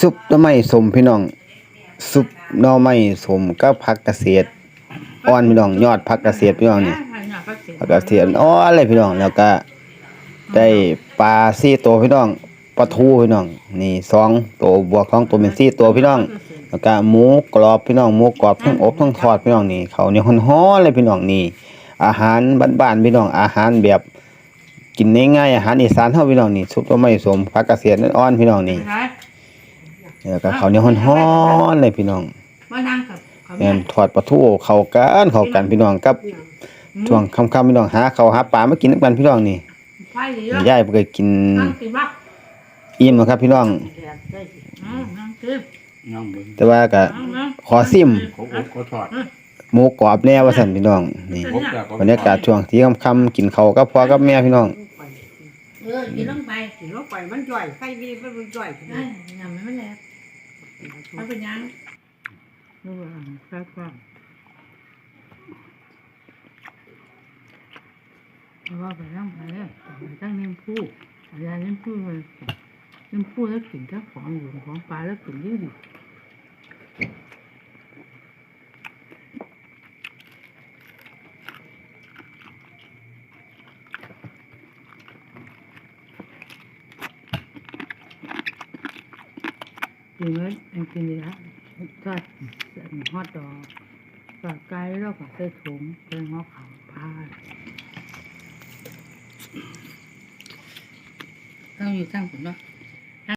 ซุปหน่อไม้สมพี่น้อง ซุปหน่อไม้สมกับผักเกษตรอ่อนพี่น้องยอดผักเกษตรพี่น้องนี่ผักเกษตรอ่อนเลยพี่น้องแล้วก็ ได้ปลาสี่ตัวพี่น้องปลาทูพี่น้อง นี่สองตัวบวกสองตัวเป็นสี่ตัวพี่น้อง แล้วก็หมูกรอบพี่น้องหมูกรอบทั้งอบทั้งทอดพี่น้องนี่เขาเนี่ยวฮ้อนๆเลยพี่น้องนี่ อาหารบ้านๆพี่น้องอาหารแบบกินง่ายๆอาหารอีสานเฮาพี่น้องนี่ซุปน่อไม้สมผักเกษตรอ่อนพี่น้องนี่ แล้วก็เขาวเหนี่ยวฮ้อนๆเลยพี่น้องมานั่งกับเขาแม่นทอดปลาทูเข้ากันเข้ากันพี่น้องกับช่วงค่ำๆพี่น้องหาข้าวหาปลามากินนำกันพี่น้องนี่ไฟเยอะยายบ่เคยกินนั่งกินบ้างอิ่มแล้วครับพี่น้องนั่งกินน้องเบิ่งแต่ว่าก็นั่งขอซิมเขาอบเขาทอดหมูกรอบแน่ว่าซั่นพี่น้องนี่อบจากบรรยากาศช่วงที่ค่ำๆกินข้าวกับพ่อกับแม่พี่น้องเออกินลงไปกินลงไปมันจ่อยไฟวีมันมันจ่อยขึ้นนั่มานยำไม่มันแหล กมันเป็นยังดูอะครับครับเพราะว่าไปนั่งไปเนี่ยไปตั้งเลี้ยงผู้อะไรเลี้ยงผู้เลยเลี้ยงผู้แล้วกินแค่ของอยู่ของปลาแล้วกินเยอะดิ กินแล้วอังกินดีละทอดฮอดดอกทอดไก่แล้วก็ใส่ถุงเป็นหัวขาวผ้าต้องอยู่ตั้งผมเนาะ